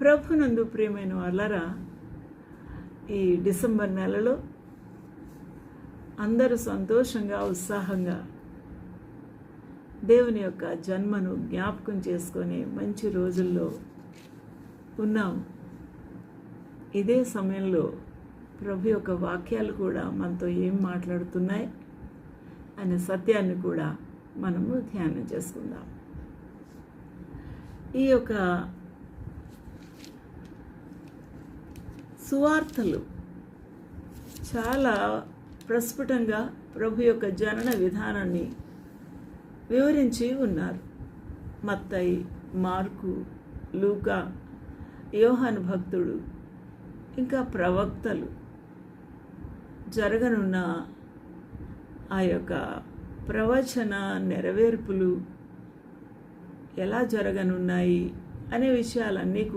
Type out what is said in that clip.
ప్రభునందు ప్రియమైన వాళ్ళరా ఈ డిసెంబర్ నెలలో అందరూ సంతోషంగా ఉత్సాహంగా దేవుని యొక్క జన్మను జ్ఞాపకం చేసుకొని మంచి రోజుల్లో ఉన్నాం. ఇదే సమయంలో ప్రభు యొక్క వాక్యాలు కూడా మనతో ఏం మాట్లాడుతున్నాయి అనే సత్యాన్ని కూడా మనము ధ్యానం చేసుకుందాం. ఈ యొక్క సువార్తలు. చాలా ప్రస్ఫుటంగా ప్రభు యొక్క జనన విధానాన్ని వివరించి ఉన్నారు. మత్తయి మార్కు లూకా యోహాను భక్తుడు ఇంకా ప్రవక్తలు. జరగనున్న ఆ యొక్క ప్రవచన నెరవేర్పులు ఎలా జరగనున్నాయి అనే విషయాలన్నీ కూడా